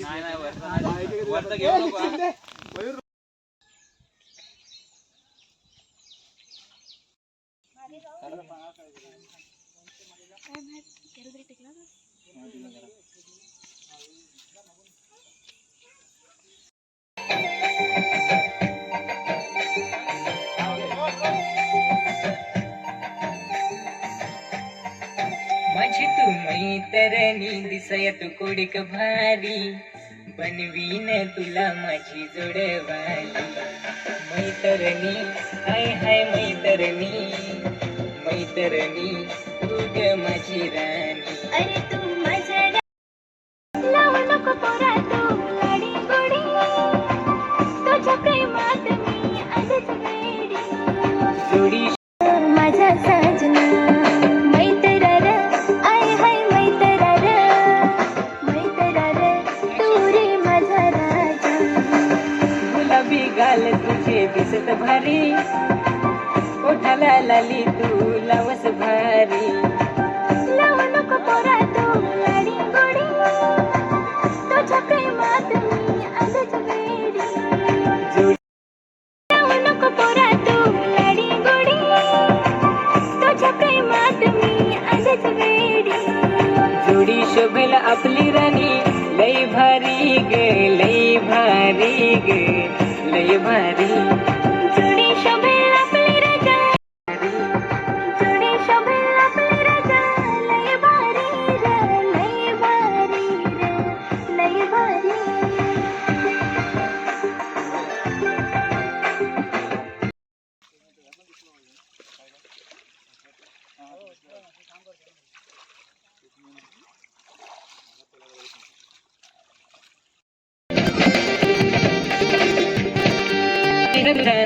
नाही नाही वरतं नाही. वरतं घेऊ नको हा. तू मैतरणी दिसय तू कोडिक भारी. बनवीन तुला माझी जोडवाली मैतरणी हाय हाय मैतरणी. मैतरणी तू ग माझी राणी. अरे भारी ओठाला लाली तू लावस भारी. लावू नको पोरा तू लाडी गोडी तुझ्या प्रेमात मी आजच वेडी. जोडी लावू नको पोरा तू लाडी गोडी तुझ्या प्रेमात मी आजच वेडी. जोडी शोभेल आपली राणी लई भारी ग लई भारी ग लई भारी.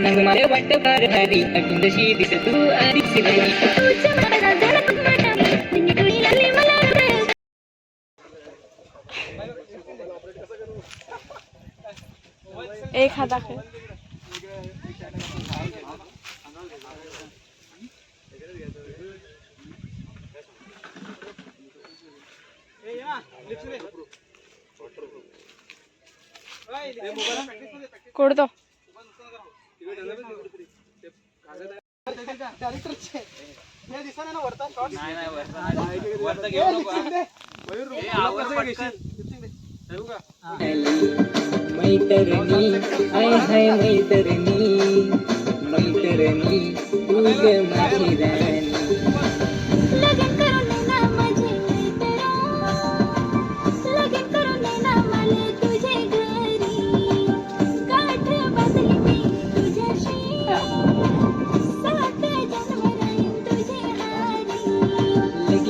ನಗು ಮನೆ ಒಟ್ಟ ಬಾರ ಹರಿ ಅಗ್ಗಿಂದ ಶೀತಿಸ ತೂ ಅರಿಸಿದನಿ এই খাতা খেয়ে ಕೊಡ್ದು मैतरणी हाय हाय मैतरणी मैतरणी तू ग माझी राणी.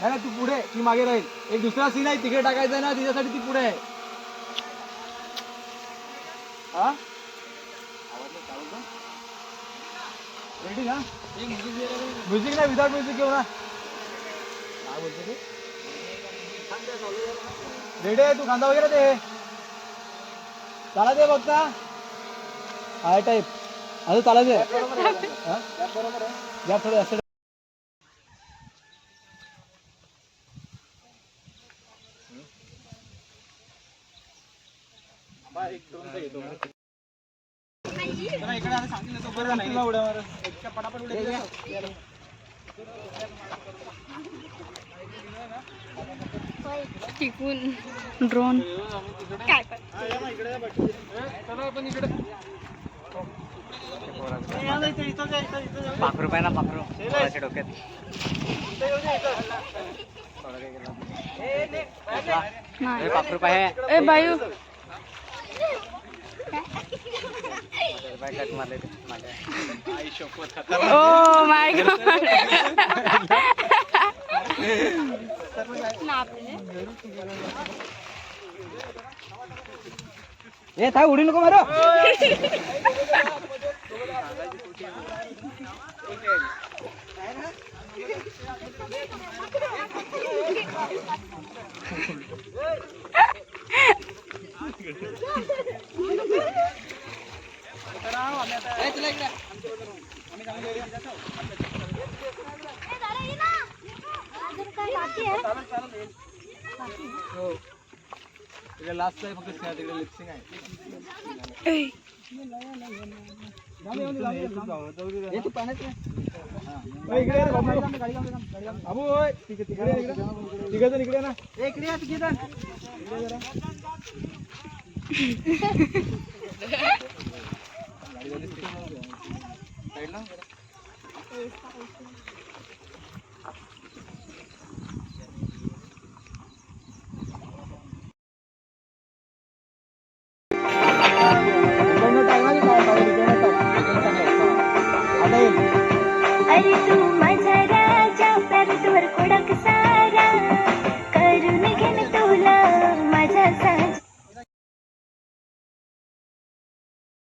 नाही तू पुढे ती मागे राहील. एक दुसरा सीन आहे तिकडे टाकायचा ना तिच्यासाठी ती पुढे आहे. हा? रेडी ना? म्युझिक नाही विदाउट म्युझिक घेऊ ना. काय बोलतो ते? रेडी आहे तू खांदा वगैरे दे. चाला दे बघता हाय टाईप अजून चाला दे. हा? या थोडं असं टिकून ड्रोन. काय पाखरू पाहिजे ना पाखरू डोक्यात पाखरू पाहिजे ए बायू. ओ माय ए था उडी नको मारो. लास्ट आहे फक्त तिकडे लिप्सिंग आहे अबू तिकडे तिकडे इकडे ना इकडे तिकडे अरे तू माझ्या राजा प्यार तुवर कोडक सारा